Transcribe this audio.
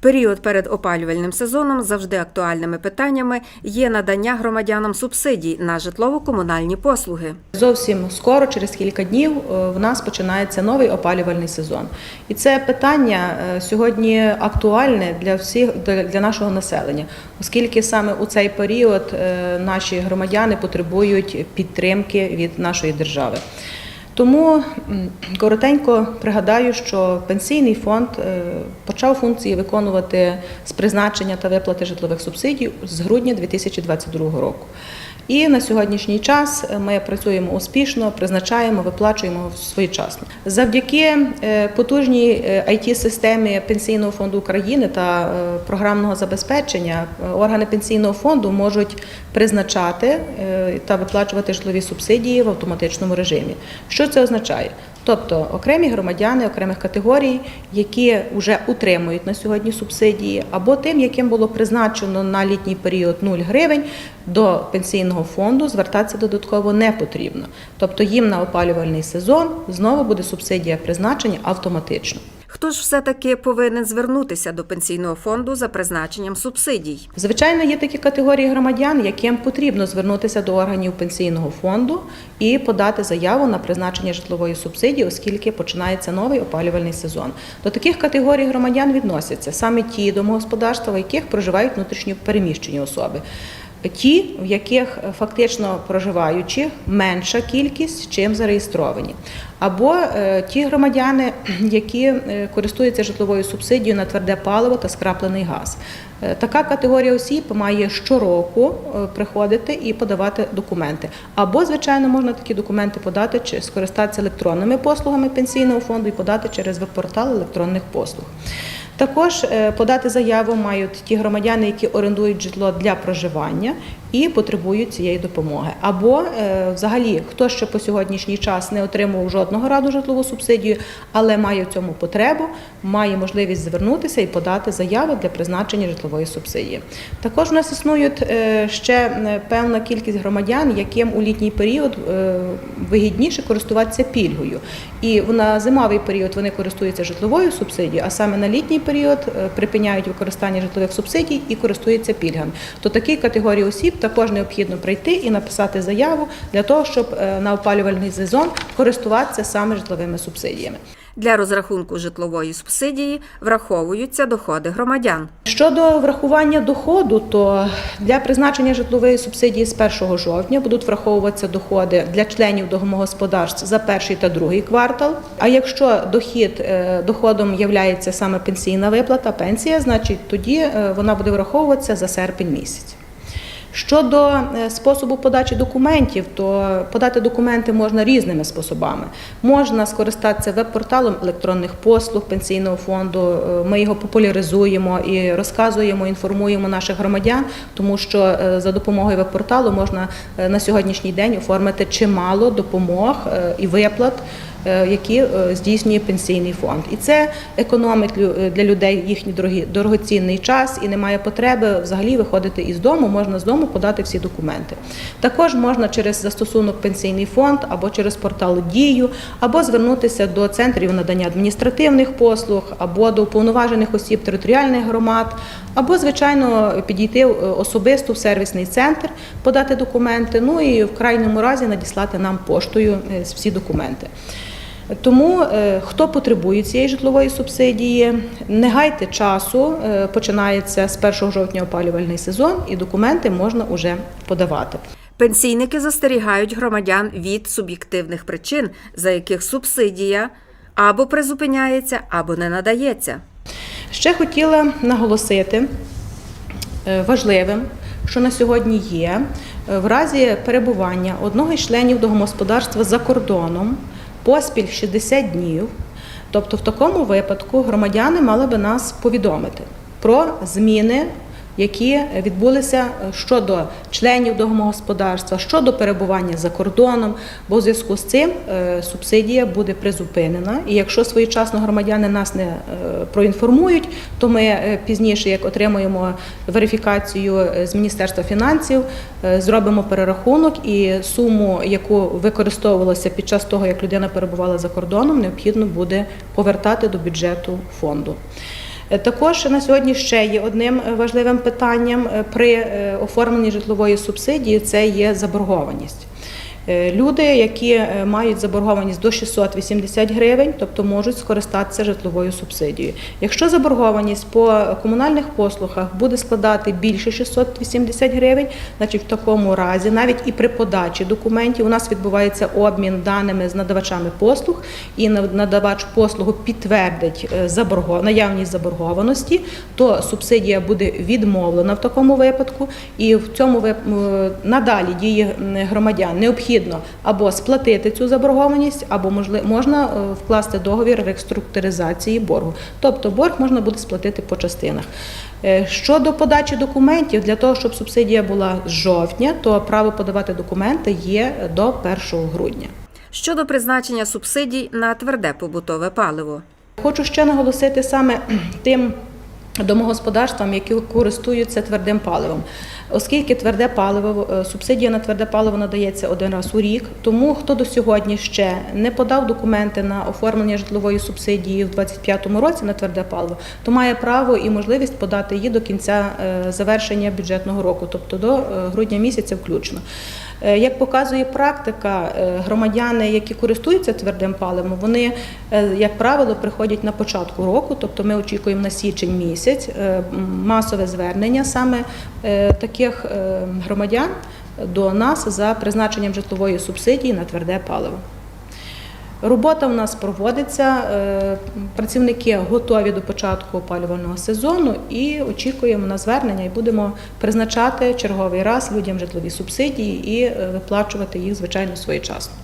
період перед опалювальним сезоном завжди актуальними питаннями є надання громадянам субсидій на житлово-комунальні послуги. Зовсім скоро, через кілька днів, е, в нас починається новий опалювальний сезон. І це питання е, сьогодні актуальне для всіх для нашого населення, оскільки саме у цей період е, наші громадяни потребують підтримки від нашої держави. Тому коротенько пригадаю, що пенсійний фонд е, почав функції виконувати з призначення та виплати житлових субсидій з грудня 2022 року. І на сьогоднішній час ми працюємо успішно, призначаємо, виплачуємо своєчасно. Завдяки е, потужній it системі Пенсійного фонду України та е, програмного забезпечення е, органи пенсійного фонду можуть призначати е, та виплачувати житлові субсидії в автоматичному режимі. Що це означає? Тобто окремі громадяни окремих категорій, які вже утримують на сьогодні субсидії, або тим, яким було призначено на літній період 0 гривень, до пенсійного фонду звертатися додатково не потрібно. Тобто їм на опалювальний сезон знову буде субсидія призначення автоматично. Хто ж все-таки повинен звернутися до пенсійного фонду за призначенням субсидій? Звичайно, є такі категорії громадян, яким потрібно звернутися до органів пенсійного фонду і подати заяву на призначення житлової субсидії, оскільки починається новий опалювальний сезон. До таких категорій громадян відносяться саме ті домогосподарства, в яких проживають внутрішньо переміщені особи. Ті, в яких фактично проживаючих менша кількість, чим зареєстровані, або е, ті громадяни, які е, користуються житловою субсидією на тверде паливо та скраплений газ. Е, Така категорія осіб має щороку е, приходити і подавати документи. Або, звичайно, можна такі документи подати чи скористатися електронними послугами пенсійного фонду і подати через веб-портал електронних послуг. Також е, подати заяву мають ті громадяни, які орендують житло для проживання і потребують цієї допомоги. Або е, взагалі хто ще по сьогоднішній час не отримував жодного разу житлову субсидію, але має в цьому потребу, має можливість звернутися і подати заяву для призначення житлової субсидії. Також у нас існують е, ще е, певна кількість громадян, яким у літній період вигідніше користуватися пільгою. І на зимовий період вони користуються житловою субсидією, а саме на літній період припиняють використання житлових субсидій і користуються пільгами. То такій категорії осіб також необхідно прийти і написати заяву для того, щоб е, на опалювальний сезон користуватися саме житловими субсидіями. Для розрахунку житлової субсидії враховуються доходи громадян. Щодо врахування доходу, то для призначення житлової субсидії з 1 жовтня будуть враховуватися доходи для членів домогосподарств за перший та другий квартал. А якщо дохід е, доходом є саме пенсійна виплата, пенсія, значить тоді е, вона буде враховуватися за серпень місяць. Щодо е, способу подачі документів, то подати документи можна різними способами. Можна скористатися веб-порталом електронних послуг пенсійного фонду. Е, Ми його популяризуємо і розказуємо, інформуємо наших громадян, тому що е, за допомогою веб-порталу можна на сьогоднішній день оформити чимало допомог і виплат які е, здійснює пенсійний фонд. І це економить е, для людей їхній дорогі- дорогоцінний час і немає потреби взагалі виходити із дому, можна з дому подати всі документи. Також можна через застосунок пенсійний фонд або через портал Дію, або звернутися до центрів надання адміністративних послуг, або до уповноважених осіб територіальних громад, або, звичайно, підійти е, особисто в сервісний центр, подати документи, ну і в крайньому разі надіслати нам поштою е, всі документи. Тому е, хто потребує цієї житлової субсидії, не гайте часу, е, починається з 1 жовтня опалювальний сезон, і документи можна вже подавати. Пенсійники застерігають громадян від суб'єктивних причин, за яких субсидія або призупиняється, або не надається. Ще хотіла наголосити е, важливим, що на сьогодні є в разі перебування одного із членів домогосподарства за кордоном поспіль 60 днів. Тобто, в такому випадку громадяни мали би нас повідомити про зміни, які відбулися щодо членів домогосподарства, щодо перебування за кордоном, бо в зв'язку з цим е, субсидія буде призупинена. І якщо своєчасно громадяни нас не е, проінформують, то ми е, пізніше, як отримуємо верифікацію е, з Міністерства фінансів, е, зробимо перерахунок і суму, яку використовувалася під час того, як людина перебувала за кордоном, необхідно буде повертати до бюджету фонду. Е, Також на сьогодні ще є одним е, важливим питанням е, при оформленні житлової субсидії це є заборгованість. Е, Люди, які е, мають заборгованість до 680 гривень, тобто можуть скористатися житловою субсидією. Якщо заборгованість по комунальних послугах буде складати більше 680 гривень, значить в такому разі, навіть і при подачі документів, у нас відбувається обмін даними з надавачами послуг, і надавач послугу підтвердить е, наявність заборгованості, то субсидія буде відмовлена в такому випадку, і в цьому надалі дії громадян необхідно або сплатити цю заборгованість, або можна е, вкласти договір реструктуризації боргу. Тобто борг можна буде сплатити по частинах. Е, Щодо подачі документів, для того, щоб субсидія була з жовтня, то право подавати документи є до 1 грудня. Щодо призначення субсидій на тверде побутове паливо. Хочу ще наголосити саме тим домогосподарствам, які користуються твердим паливом. Оскільки тверде паливо, е, субсидія на тверде паливо надається один раз у рік, тому хто до сьогодні ще не подав документи на оформлення житлової субсидії в 2025 році на тверде паливо, то має право і можливість подати її до кінця е, завершення бюджетного року, тобто до е, грудня місяця включно. Е, Як показує практика, е, громадяни, які користуються твердим паливом, вони, е, як правило, приходять на початку року, тобто ми очікуємо на січень місяць масове звернення саме таких громадян до нас за призначенням житлової субсидії на тверде паливо. Робота в нас проводиться, е, працівники готові до початку опалювального сезону і очікуємо на звернення і будемо призначати черговий раз людям житлові субсидії і е, виплачувати їх звичайно своєчасно.